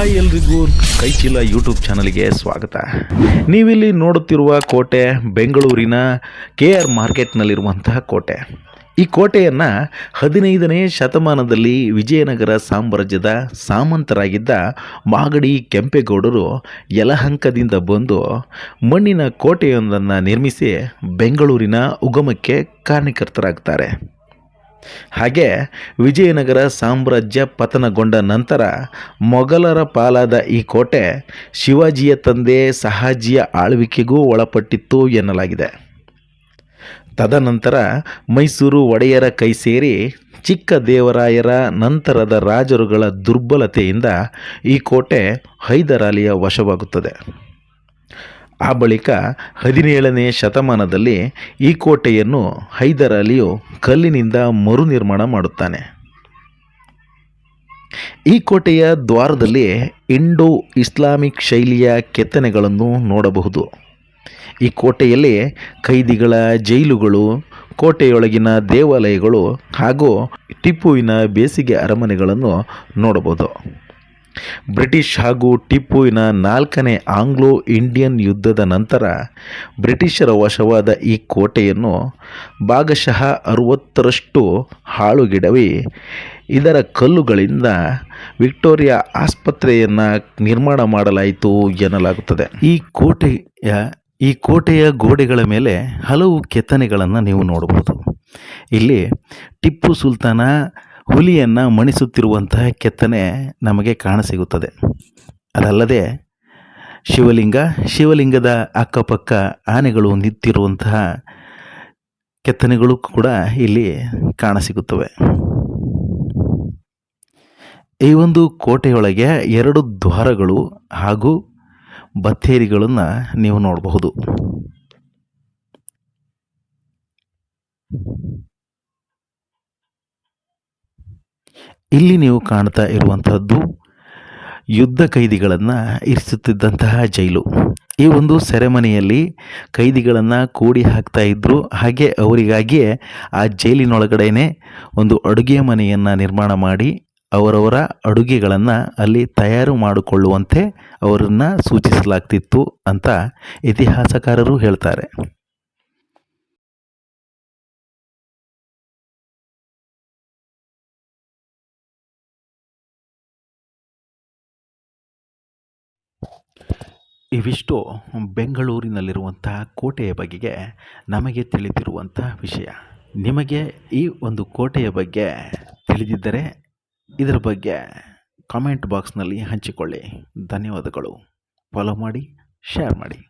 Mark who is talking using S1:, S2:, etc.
S1: Hi ಎಲ್ರಿಗೂ. ಕೈಚೀಲ YouTube ಚಾನಲ್ಗೆ ಸ್ವಾಗತ. ನೀವಿಲ್ಲಿ ನೋಡುತ್ತಿರುವ ಕೋಟೆ ಬೆಂಗಳೂರಿನ ಕೆ ಆರ್ ಮಾರ್ಕೆಟ್ನಲ್ಲಿರುವಂತಹ ಕೋಟೆ. ಈ ಕೋಟೆಯನ್ನು ಹದಿನೈದನೇ ಶತಮಾನದಲ್ಲಿ ವಿಜಯನಗರ ಸಾಮ್ರಾಜ್ಯದ ಸಾಮಂತರಾಗಿದ್ದ ಮಾಗಡಿ ಕೆಂಪೇಗೌಡರು ಯಲಹಂಕದಿಂದ ಬಂದು ಮಣ್ಣಿನ ಕೋಟೆಯೊಂದನ್ನು ನಿರ್ಮಿಸಿ ಬೆಂಗಳೂರಿನ ಉಗಮಕ್ಕೆ ಕಾರಣಕರ್ತರಾಗ್ತಾರೆ ಹಾಗೆ ವಿಜಯನಗರ ಸಾಮ್ರಾಜ್ಯ ಪತನಗೊಂಡ ನಂತರ ಮೊಘಲರ ಪಾಲಾದ ಈ ಕೋಟೆ ಶಿವಾಜಿಯ ತಂದೆ ಸಹಾಜಿಯ ಆಳ್ವಿಕೆಗೂ ಒಳಪಟ್ಟಿತ್ತು ಎನ್ನಲಾಗಿದೆ. ತದನಂತರ ಮೈಸೂರು ಒಡೆಯರ ಕೈ ಸೇರಿ ಚಿಕ್ಕ ದೇವರಾಯರ ನಂತರದ ರಾಜರುಗಳ ದುರ್ಬಲತೆಯಿಂದ ಈ ಕೋಟೆ ಹೈದರಾಲಿಯ ವಶವಾಗುತ್ತದೆ. ಆ ಬಳಿಕ ಹದಿನೇಳನೇ ಶತಮಾನದಲ್ಲಿ ಈ ಕೋಟೆಯನ್ನು ಹೈದರಾಲಿಯು ಕಲ್ಲಿನಿಂದ ಮರು ನಿರ್ಮಾಣ ಮಾಡುತ್ತಾನೆ. ಈ ಕೋಟೆಯ ದ್ವಾರದಲ್ಲಿ ಇಂಡೋ ಇಸ್ಲಾಮಿಕ್ ಶೈಲಿಯ ಕೆತ್ತನೆಗಳನ್ನು ನೋಡಬಹುದು. ಈ ಕೋಟೆಯಲ್ಲಿ ಕೈದಿಗಳ ಜೈಲುಗಳು, ಕೋಟೆಯೊಳಗಿನ ದೇವಾಲಯಗಳು ಹಾಗೂ ಟಿಪ್ಪುವಿನ ಬೇಸಿಗೆ ಅರಮನೆಗಳನ್ನು ನೋಡಬಹುದು. ಬ್ರಿಟಿಷ್ ಹಾಗೂ ಟಿಪ್ಪುವಿನ ನಾಲ್ಕನೇ ಆಂಗ್ಲೋ ಇಂಡಿಯನ್ ಯುದ್ಧದ ನಂತರ ಬ್ರಿಟಿಷರ ವಶವಾದ ಈ ಕೋಟೆಯನ್ನು ಭಾಗಶಃ ಅರುವತ್ತರಷ್ಟು ಹಾಳುಗಿಡವಿ. ಇದರ ಕಲ್ಲುಗಳಿಂದ ವಿಕ್ಟೋರಿಯಾ ಆಸ್ಪತ್ರೆಯನ್ನು ನಿರ್ಮಾಣ ಮಾಡಲಾಯಿತು ಎನ್ನಲಾಗುತ್ತದೆ. ಈ ಕೋಟೆಯ ಈ ಕೋಟೆಯ ಗೋಡೆಗಳ ಮೇಲೆ ಹಲವು ಕೆತ್ತನೆಗಳನ್ನು ನೀವು ನೋಡಬಹುದು. ಇಲ್ಲಿ ಟಿಪ್ಪು ಸುಲ್ತಾನ ಹುಲಿಯನ್ನು ಮಣಿಸುತ್ತಿರುವಂತಹ ಕೆತ್ತನೆ ನಮಗೆ ಕಾಣಸಿಗುತ್ತದೆ ಅದಲ್ಲದೆ ಶಿವಲಿಂಗ, ಶಿವಲಿಂಗದ ಅಕ್ಕಪಕ್ಕ ಆನೆಗಳು ನಿಂತಿರುವಂತಹ ಕೆತ್ತನೆಗಳು ಕೂಡ ಇಲ್ಲಿ ಕಾಣಸಿಗುತ್ತವೆ ಈ ಒಂದು ಕೋಟೆಯೊಳಗೆ ಎರಡು ದ್ವಾರಗಳು ಹಾಗೂ ಬತ್ತೇರಿಗಳನ್ನು ನೀವು ನೋಡಬಹುದು. ಇಲ್ಲಿ ನೀವು ಕಾಣ್ತಾ ಇರುವಂಥದ್ದು ಯುದ್ಧ ಕೈದಿಗಳನ್ನು ಇರಿಸುತ್ತಿದ್ದಂತಹ ಜೈಲು. ಈ ಒಂದು ಸೆರೆಮನೆಯಲ್ಲಿ ಕೈದಿಗಳನ್ನು ಕೂಡಿ ಹಾಕ್ತಾ ಇದ್ದರು ಹಾಗೆ ಅವರಿಗಾಗಿಯೇ ಆ ಜೈಲಿನೊಳಗಡೆನೆ ಒಂದು ಅಡುಗೆ ಮನೆಯನ್ನು ನಿರ್ಮಾಣ ಮಾಡಿ ಅವರವರ ಅಡುಗೆಗಳನ್ನು ಅಲ್ಲಿ ತಯಾರು ಮಾಡಿಕೊಳ್ಳುವಂತೆ ಅವರನ್ನು ಸೂಚಿಸಲಾಗ್ತಿತ್ತು ಅಂತ ಇತಿಹಾಸಕಾರರು ಹೇಳ್ತಾರೆ. ಇವಿಷ್ಟು ಬೆಂಗಳೂರಿನಲ್ಲಿರುವಂತಹ ಕೋಟೆಯ ಬಗೆಗೆ ನಮಗೆ ತಿಳಿದಿರುವಂತಹ ವಿಷಯ. ನಿಮಗೆ ಈ ಒಂದು ಕೋಟೆಯ ಬಗ್ಗೆ ತಿಳಿದಿದ್ದರೆ ಇದರ ಬಗ್ಗೆ ಕಾಮೆಂಟ್ ಬಾಕ್ಸ್ನಲ್ಲಿ ಹಂಚಿಕೊಳ್ಳಿ. ಧನ್ಯವಾದಗಳು. ಫಾಲೋ ಮಾಡಿ ಶೇರ್ ಮಾಡಿ.